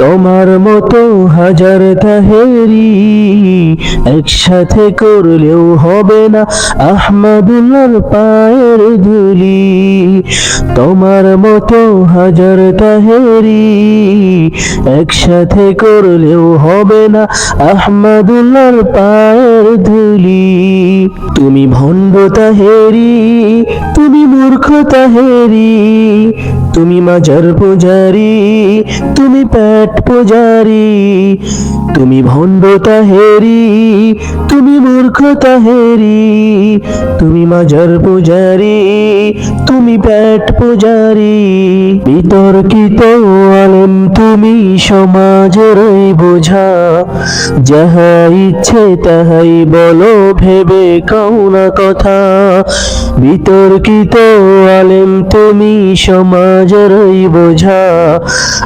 তোমার মতো হাজার তাহেরি একসাথে করলেও হবে না আহমদুল্লার পায়ের ধুলি। তোমার মতো হাজার তাহেরি একসাথে করলেও হবে না আহমদুল্লার পায়ের ধুলি। তুমি ভণ্ড তাহেরি, তুমি মূর্খ তাহেরি তুমি মাজার পূজারি তুমি পেট পূজারি তুমি ভণ্ড তাহেরি তুমি মূর্খ তাহেরি তুমি মাজার পূজারি তুমি পেট পূজারি, বিতর্কিত আলেম তুমি সমাজের বোঝা। যাহা ইচ্ছে তাহাই বলো, ভেবে কাউনা কথা। বিতর্কিত আলেম তুমি সমাজের বোঝা।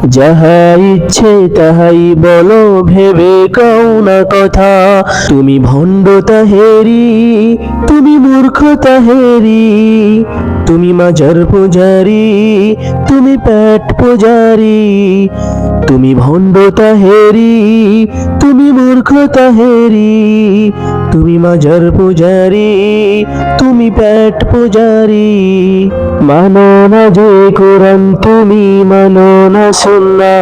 যাহা ইচ্ছে তাহাই বলো, ভেবে কাউনা কথা। তুমি ভণ্ড তাহেরি, তুমি মূর্খ তাহেরি, তুমি মাজার পূজারি, তুমি পেট পূজারি, তুমি ভণ্ড তাহেরি, তুমি মূর্খ তাহেরি, তুমি মাজার পূজারি, তুমি পেট পূজারি। মানো না যে কোরআন, তুমি মানো না সুন্না।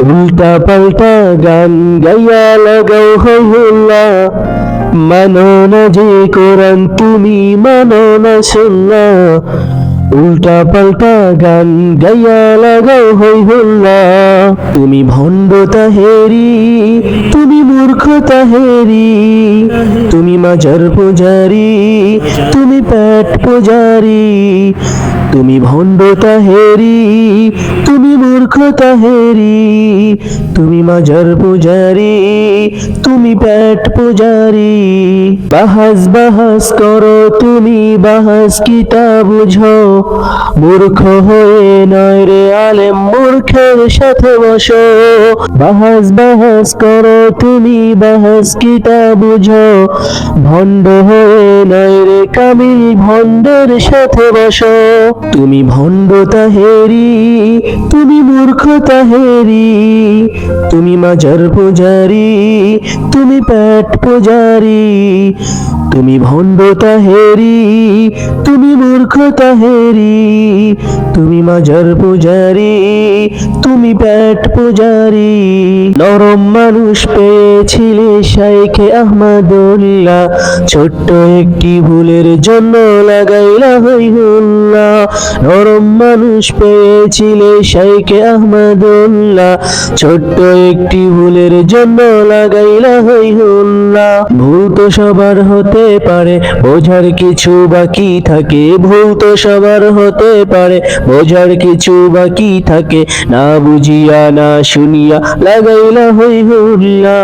উল্টা পাল্টা গান গাইয়া লাগাও হই মানো না যে কোরআন তুমি মানো না উল্টা পাল্টা গান গাইয়া লাগাও হই হুল্লা। তুমি ভণ্ড তাহেরি, তুমি মূর্খ তাহেরি। তুমি মাজার পূজারি, তুমি পেট পূজারি। তুমি ভণ্ড তাহেরি, তুমি মূর্খ তাহেরি, তুমি মাজার পূজারি, তুমি পেট পূজারি। বাহাস বাহাস করো তুমি, বাহাস কিতা বুঝো? মূর্খ হয়ে নয় রে আলেম, মূর্খের সাথে বসো। বাহাস বাহাস করো তুমি, বাহাস কিতা বুঝো? ভণ্ড হয়ে নয় রে কামিল, ভণ্ডের সাথে বসো। তুমি ভণ্ড তাহেরি, তুমি মূর্খ তাহেরি, তুমি মাজার পূজারি, তুমি পেট পূজারি, তুমি ভণ্ড তাহেরি, তুমি মূর্খ তাহেরি, তুমি মাজার পূজারি, তুমি পেট পূজারি। নরম মানুষ পেয়েছিলে শাইখে আহমদুল্লাহ, ছোট্ট একটি ভুলের জন্য লাগাইলা হইহুল্লাহ uh, নরম মানুষ পেয়েছিলে শাইখে আহমদুল্লাহ। ছোট্ট একটি ভুলের জন্য লাগাইলা হইহুল্লাহ ভুল তো সবার হতে পারে, বোঝার কিছু বাকি থাকে। ভুল তো সবার হতে পারে, বোঝার কিছু বাকি থাকে। না বুঝিয়া, না শুনিয়া লাগাইলা হই হুল্লা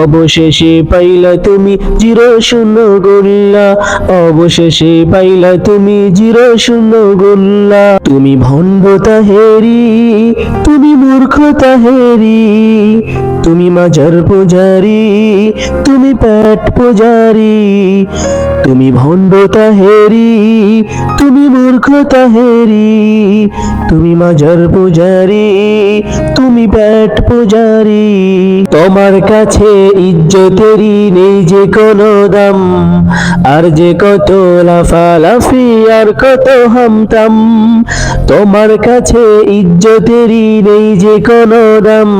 অবশেষে পাইলা তুমি জিরো শূন্য গোল্লা। অবশেষে পাইলা তুমি জিরো শূন্য গোল্লা। তুমি ভণ্ড হেরি তুমি মূর্খ তাহেরি, তুমি মাজার পূজারি, তুমি প্যাট পূজারি, তুমি ভণ্ড তাহেরি তুমি তাহেরি। তুমি মাজার পূজারি, তুমি পেট পূজারি। তোমার কাছে ইজ্জতেরই নেই যে কোনো দাম, আর যে কত লাফালাফি আর কত হামতাম। তোমার কাছে ইজ্জতেরই নেই যে কোনো দাম,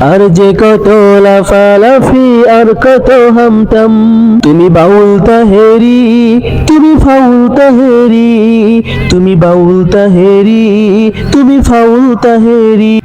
আর যে কত লাফালাফি আর কত হামতাম। তুমি বাউল তাহেরি, তুমি ফাউল তাহেরি। তুমি বাউল তাহেরি তুমি ফাউল তাহেরি।